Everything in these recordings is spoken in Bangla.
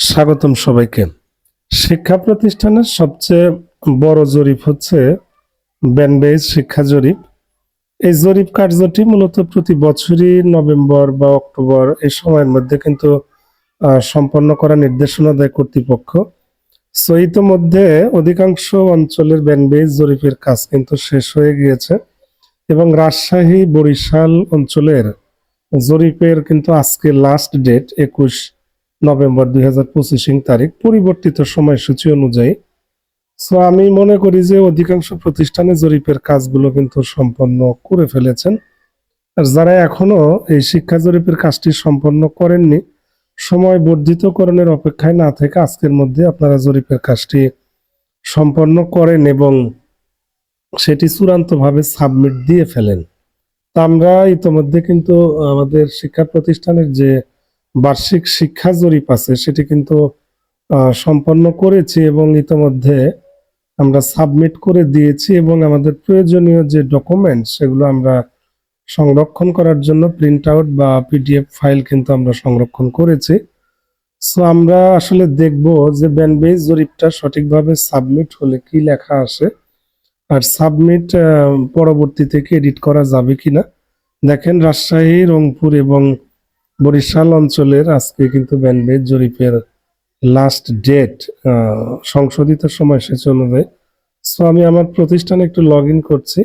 স্বাগতম সবাইকে। শিক্ষা প্রতিষ্ঠানের সবচেয়ে বড় জরিপ হচ্ছে ব্যানবেজ শিক্ষা জরিপ। এই জরিপ কার্যটি মূলত প্রতি বছরই নভেম্বর বা অক্টোবর এই সময়ের মধ্যে কিন্তু সম্পন্ন করা নির্দেশনা দেয় কর্তৃপক্ষ। সো ইতোমধ্যে অধিকাংশ অঞ্চলের ব্যানবেজ জরিপের কাজ কিন্তু শেষ হয়ে গিয়েছে এবং রাজশাহী, বরিশাল অঞ্চলের জরিপের কিন্তু আজকে লাস্ট ডেট একুশ নভেম্বর দুই হাজার পঁচিশিং তারিখ পরিবর্তিত সময়সূচি অনুযায়ী। সো আমি মনে করি যে অধিকাংশ প্রতিষ্ঠানে জরিপের কাজগুলো কিন্তু সম্পন্ন করে ফেলেছেন। আর যারা এখনও এই শিক্ষা জরিপের কাজটি সম্পন্ন করেননি সময় বর্ধিতকরণের অপেক্ষায় না থেকে আজকের মধ্যে আপনারা জরিপের কাজটি সম্পন্ন করেন এবং সেটি চূড়ান্তভাবে সাবমিট দিয়ে ফেলেন। আমরা ইতোমধ্যে কিন্তু আমাদের শিক্ষা প্রতিষ্ঠানের যে বার্ষিক শিক্ষা জরিপ আছে, সেটি কিন্তু সম্পন্ন করেছি এবং ইতোমধ্যে আমরা সাবমিট করে দিয়েছি এবং আমাদের প্রয়োজনীয় যে ডকুমেন্ট সেগুলো আমরা সংরক্ষণ করার জন্য প্রিন্ট আউট বা পিডিএফ ফাইল কিন্তু আমরা সংরক্ষণ করেছি। সো আমরা আসলে দেখব যে ব্যানবেজ জরিপটা সঠিকভাবে সাবমিট হলে কি লেখা আসে আর সাবমিট পরবর্তী থেকে এডিট করা যাবে কিনা। দেখেন রাজশাহী, রংপুর এবং বরিশাল অঞ্চলের আজকে কিন্তু ব্যানবেজ জরিপের লাস্ট ডেট সংশোধিত সময়সূচি অনুযায়ী সো আমি আমার প্রতিষ্ঠানে একটু লগ ইন করছি।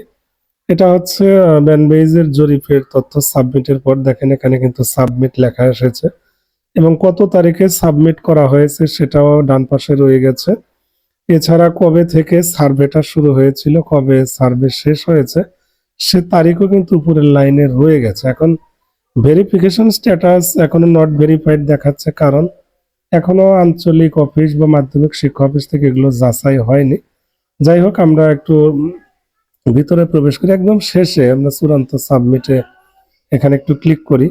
এটা হচ্ছে ব্যানবেজের জরিপের তথ্য সাবমিটের পর দেখেন এখানে কিন্তু সাবমিট লেখা এসেছে। এবং কত তারিখে সাবমিট করা হয়েছে সেটাও ডান পাশে রয়ে গেছে। এছাড়া কবে থেকে সার্ভেটা শুরু হয়েছিল, কবে সার্ভে শেষ হয়েছে, সে তারিখও কিন্তু উপরের লাইনে রয়ে গেছে। এখন ভেরিফিকেশন স্ট্যাটাস এখনও নট ভেরিফাইড দেখাচ্ছে, কারণ এখনও আঞ্চলিক অফিস বা মাধ্যমিক শিক্ষা অফিস থেকে এগুলো যাচাই হয়নি। যাই হোক, আমরা একটু ভিতরে প্রবেশ করি। একদম শেষে আমরা চূড়ান্ত সাবমিটে এখানে একটু ক্লিক করি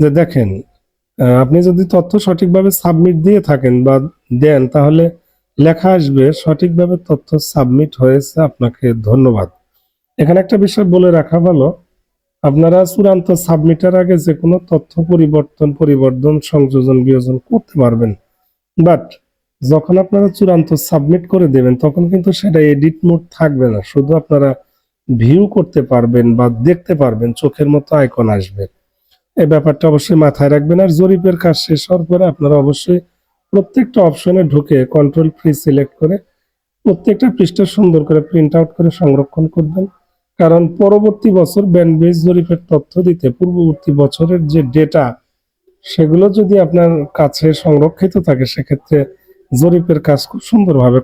যে দেখেন আপনি যদি তথ্য সঠিকভাবে সাবমিট দিয়ে থাকেন বা দেন, তাহলে লেখা আসবে, সঠিকভাবে তথ্য সাবমিট হয়েছে, আপনাকে ধন্যবাদ। এখানে একটা বিষয় বলে রাখা ভালো আপনারা চূড়ান্ত সাবমিটের আগে যে কোনো তথ্য পরিবর্তন পরিবর্তন সংযোজন, বিয়োজন করতে পারবেন। বাট যখন আপনারা চূড়ান্ত সাবমিট করে দেবেন, তখন কিন্তু সেটা এডিট মোড থাকবে না। শুধু আপনারা ভিউ করতে পারবেন বা দেখতে পারবেন, চোখের মতো আইকন আসবে। এই ব্যাপারটা অবশ্যই মাথায় রাখবেন। আর জরিপের কাজ শেষ হওয়ার পরে আপনারা অবশ্যই প্রত্যেকটা অপশনে ঢুকে কন্ট্রোল ফ্রি সিলেক্ট করে প্রত্যেকটা পৃষ্ঠা সুন্দর করে প্রিন্ট আউট করে সংরক্ষণ করবেন। কারণ পরবর্তী বছর ব্যান্ডবেজ জরিপের তথ্য দিতে পূর্ববর্তী বছরের যে ডেটা সেগুলো যদি আপনার কাছে সংরক্ষিত থাকে, সেক্ষেত্রে জরিপের কাজ খুব সুন্দরভাবে